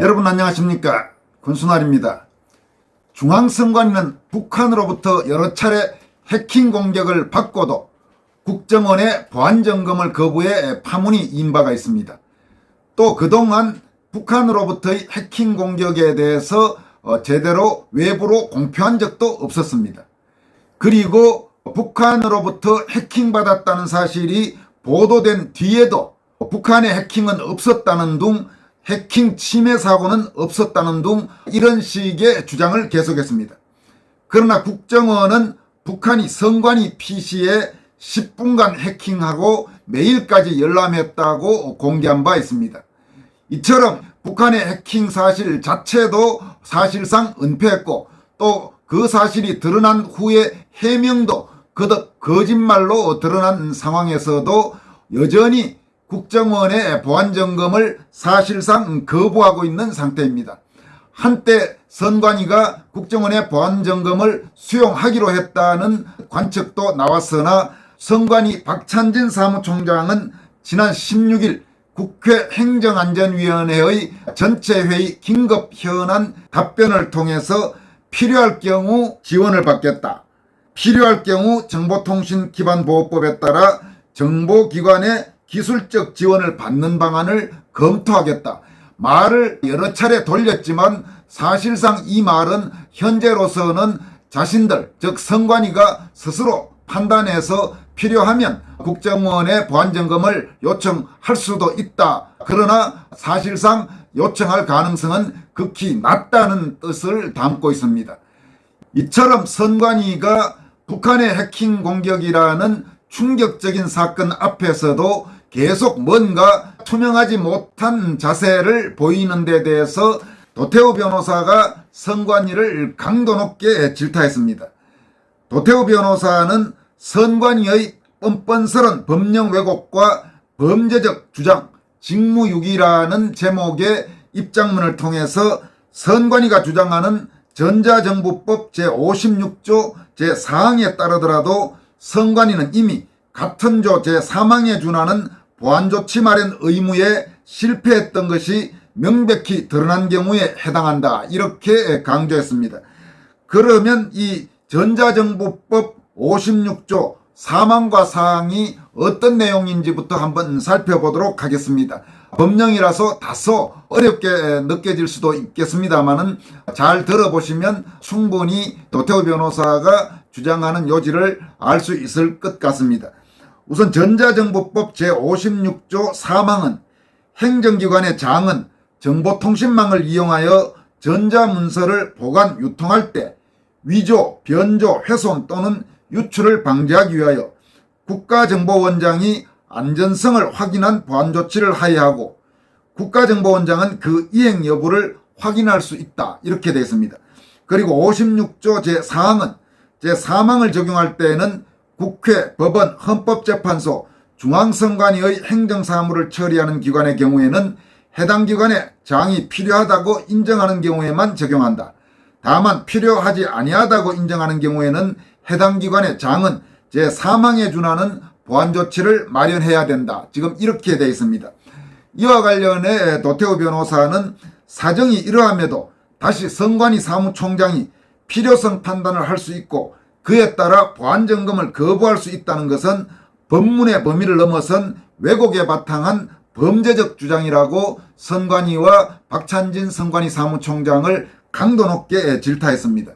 여러분 안녕하십니까 군수날입니다. 중앙선관위는 북한으로부터 여러 차례 해킹 공격을 받고도 국정원의 보안 점검을 거부해 파문이 인 바가 있습니다. 또 그동안 북한으로부터의 해킹 공격에 대해서 어, 제대로 외부로 공표한 적도 없었습니다. 그리고 북한으로부터 해킹받았다는 사실이 보도된 뒤에도 북한의 해킹은 없었다는 둥 해킹 침해 사고는 없었다는 둥 이런 식의 주장을 계속했습니다. 그러나 국정원은 북한이 선관위 PC에 10분간 해킹하고 매일까지 열람했다고 공개한 바 있습니다. 이처럼 북한의 해킹 사실 자체도 사실상 은폐했고 또 그 사실이 드러난 후에 해명도 거짓말로 드러난 상황에서도 여전히 국정원의 보안 점검을 사실상 거부하고 있는 상태입니다. 한때 선관위가 국정원의 보안 점검을 수용하기로 했다는 관측도 나왔으나 선관위 박찬진 사무총장은 지난 16일 국회 행정안전위원회의 전체 회의 긴급 현안 답변을 통해서 필요할 경우 지원을 받겠다. 필요할 경우 정보통신기반보호법에 따라 정보기관의 기술적 지원을 받는 방안을 검토하겠다. 말을 여러 차례 돌렸지만 사실상 이 말은 현재로서는 자신들, 즉 선관위가 스스로 판단해서 필요하면 국정원의 보안점검을 요청할 수도 있다. 그러나 사실상 요청할 가능성은 극히 낮다는 뜻을 담고 있습니다. 이처럼 선관위가 북한의 해킹 공격이라는 충격적인 사건 앞에서도 계속 뭔가 투명하지 못한 자세를 보이는 데 대해서 도태우 변호사가 선관위를 강도 높게 질타했습니다. 도태우 변호사는 선관위의 뻔뻔스런 법령 왜곡과 범죄적 주장, 직무유기라는 제목의 입장문을 통해서 선관위가 주장하는 전자정부법 제56조 제4항에 따르더라도 선관위는 이미 같은 조 제3항에 준하는 보안조치 마련 의무에 실패했던 것이 명백히 드러난 경우에 해당한다. 이렇게 강조했습니다. 그러면 이 전자정부법 56조 사망과 사항이 어떤 내용인지부터 한번 살펴보도록 하겠습니다. 법령이라서 다소 어렵게 느껴질 수도 있겠습니다만은 잘 들어보시면 충분히 도태우 변호사가 주장하는 요지를 알 수 있을 것 같습니다. 우선 전자정보법 제56조 사망은 행정기관의 장은 정보통신망을 이용하여 전자문서를 보관, 유통할 때 위조, 변조, 훼손 또는 유출을 방지하기 위하여 국가정보원장이 안전성을 확인한 보안 조치를 하여하고 국가정보원장은 그 이행 여부를 확인할 수 있다. 이렇게 되어 있습니다. 그리고 56조 제4항은 제4항을 적용할 때에는 국회, 법원, 헌법재판소, 중앙선관위의 행정사무를 처리하는 기관의 경우에는 해당 기관의 장이 필요하다고 인정하는 경우에만 적용한다. 다만 필요하지 아니하다고 인정하는 경우에는 해당 기관의 장은 제3항에 준하는 보안 조치를 마련해야 된다. 지금 이렇게 되어 있습니다. 이와 관련해 도태우 변호사는 사정이 이러함에도 다시 선관위 사무총장이 필요성 판단을 할 수 있고 그에 따라 보안 점검을 거부할 수 있다는 것은 법문의 범위를 넘어선 왜곡에 바탕한 범죄적 주장이라고 선관위와 박찬진 선관위 사무총장을 강도 높게 질타했습니다.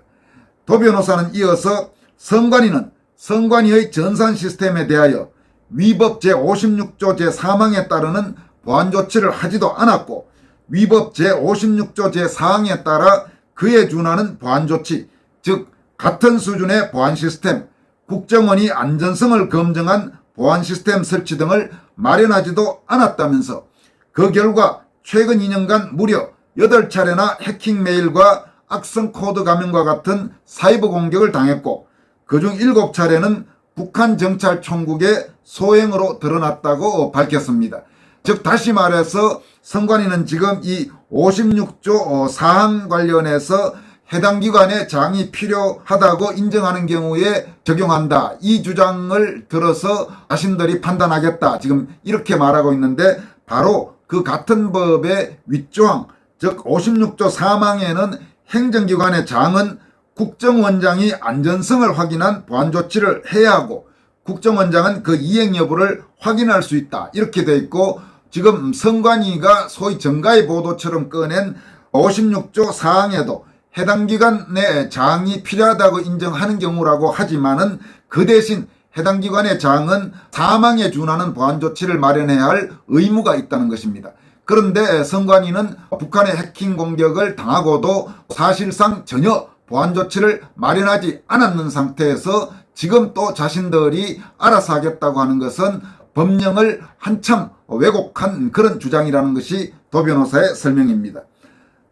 도 변호사는 이어서 선관위는 선관위의 전산 시스템에 대하여 위법 제56조 제3항에 따르는 보안 조치를 하지도 않았고 위법 제56조 제4항에 따라 그에 준하는 보안 조치, 즉 같은 수준의 보안 시스템, 국정원이 안전성을 검증한 보안 시스템 설치 등을 마련하지도 않았다면서 그 결과 최근 2년간 무려 8차례나 해킹 메일과 악성 코드 감염과 같은 사이버 공격을 당했고 그중 7차례는 북한 정찰총국의 소행으로 드러났다고 밝혔습니다. 즉 다시 말해서 선관위는 지금 이 56조 사항 관련해서 해당 기관의 장이 필요하다고 인정하는 경우에 적용한다. 이 주장을 들어서 자신들이 판단하겠다. 지금 이렇게 말하고 있는데 바로 그 같은 법의 윗조항 즉 56조 4망에는 행정기관의 장은 국정원장이 안전성을 확인한 보안 조치를 해야 하고 국정원장은 그 이행 여부를 확인할 수 있다. 이렇게 돼 있고 지금 선관위가 소위 정가의 보도처럼 꺼낸 56조 사항에도 해당 기관의 장이 필요하다고 인정하는 경우라고 하지만은 그 대신 해당 기관의 장은 사망에 준하는 보안 조치를 마련해야 할 의무가 있다는 것입니다. 그런데 선관위는 북한의 해킹 공격을 당하고도 사실상 전혀 보안 조치를 마련하지 않았는 상태에서 지금 또 자신들이 알아서 하겠다고 하는 것은 법령을 한참 왜곡한 그런 주장이라는 것이 도 변호사의 설명입니다.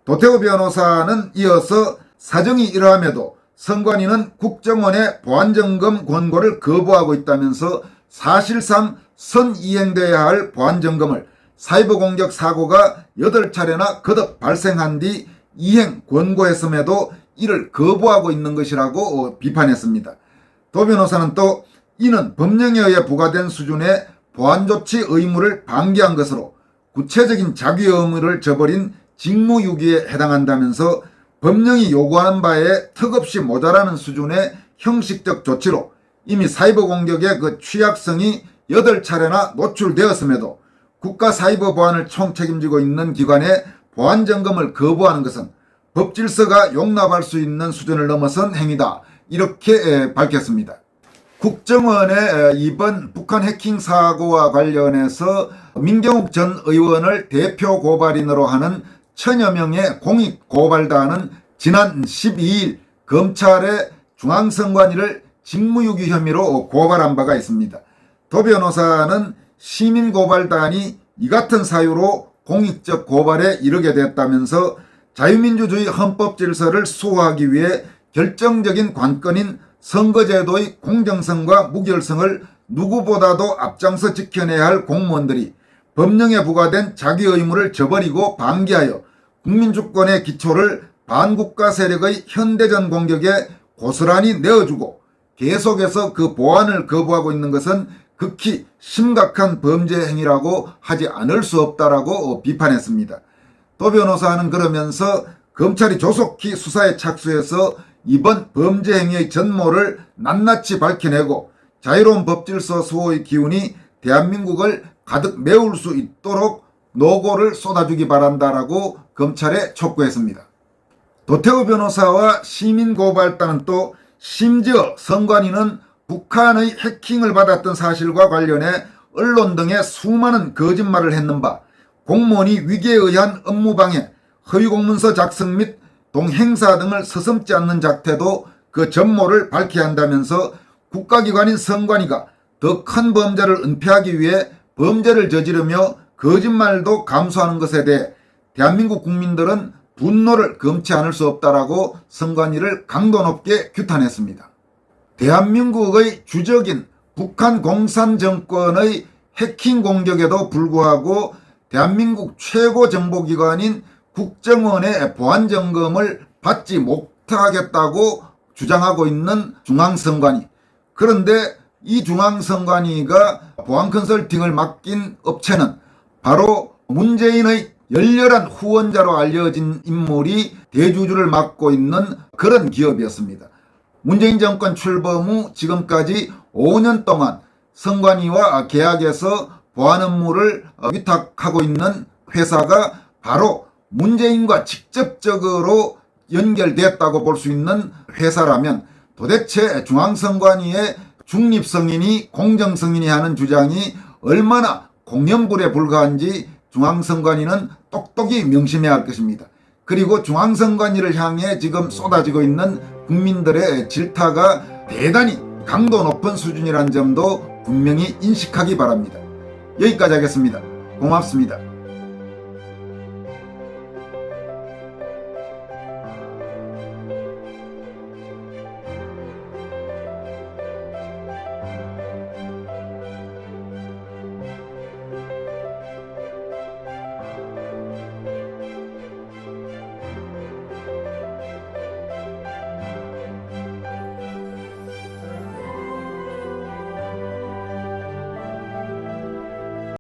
도태우 변호사는 이어서 사정이 이러함에도 선관위는 국정원의 보안점검 권고를 거부하고 있다면서 사실상 선이행돼야 할 보안점검을 사이버 공격 사고가 8차례나 거듭 발생한 뒤 이행 권고했음에도 이를 거부하고 있는 것이라고 어, 비판했습니다. 도 변호사는 또 이는 법령에 의해 부과된 수준의 보안조치 의무를 방기한 것으로 구체적인 자기 의무를 저버린 직무유기에 해당한다면서 법령이 요구하는 바에 턱없이 모자라는 수준의 형식적 조치로 이미 사이버 공격의 그 취약성이 8차례나 노출되었음에도 국가 사이버 보안을 총책임지고 있는 기관의 보안 점검을 거부하는 것은 법 질서가 용납할 수 있는 수준을 넘어선 행위다. 이렇게 밝혔습니다. 국정원의 이번 북한 해킹 사고와 관련해서 민경욱 전 의원을 대표 고발인으로 하는 천여 명의 공익 고발단은 지난 12일 검찰의 중앙선관위를 직무유기 혐의로 고발한 바가 있습니다. 도 변호사는 시민고발단이 이 같은 사유로 공익적 고발에 이르게 됐다면서 자유민주주의 헌법 질서를 수호하기 위해 결정적인 관건인 선거제도의 공정성과 무결성을 누구보다도 앞장서 지켜내야 할 공무원들이 법령에 부과된 자기 의무를 저버리고 방기하여 국민주권의 기초를 반국가 세력의 현대전 공격에 고스란히 내어주고 계속해서 그 보안을 거부하고 있는 것은 극히 심각한 범죄 행위라고 하지 않을 수 없다라고 비판했습니다. 도 변호사는 그러면서 검찰이 조속히 수사에 착수해서 이번 범죄 행위의 전모를 낱낱이 밝혀내고 자유로운 법질서 수호의 기운이 대한민국을 가득 메울 수 있도록 노고를 쏟아주기 바란다라고 검찰에 촉구했습니다. 도태우 변호사와 시민고발단은 또 심지어 선관위는 북한의 해킹을 받았던 사실과 관련해 언론 등에 수많은 거짓말을 했는 바 공무원이 위기에 의한 업무방해, 허위공문서 작성 및 동행사 등을 서슴지 않는 작태도 그 전모를 밝혀야 한다면서 국가기관인 선관위가 더 큰 범죄를 은폐하기 위해 범죄를 저지르며 거짓말도 감수하는 것에 대해 대한민국 국민들은 분노를 금치 않을 수 없다라고 선관위를 강도 높게 규탄했습니다. 대한민국의 주적인 북한 공산 정권의 해킹 공격에도 불구하고 대한민국 최고 정보기관인 국정원의 보안 점검을 받지 못하겠다고 주장하고 있는 중앙선관위. 그런데 이 중앙선관위가 보안 컨설팅을 맡긴 업체는 바로 문재인의 열렬한 후원자로 알려진 인물이 대주주를 맡고 있는 그런 기업이었습니다. 문재인 정권 출범 후 지금까지 5년 동안 선관위와 계약해서 보안 업무를 위탁하고 있는 회사가 바로 문재인과 직접적으로 연결됐다고 볼 수 있는 회사라면 도대체 중앙선관위의 중립성인이 공정성인이 하는 주장이 얼마나 공연불에 불과한지 중앙선관위는 똑똑히 명심해야 할 것입니다. 그리고 중앙선관위를 향해 지금 쏟아지고 있는 국민들의 질타가 대단히 강도 높은 수준이라는 점도 분명히 인식하기 바랍니다. 여기까지 하겠습니다. 고맙습니다.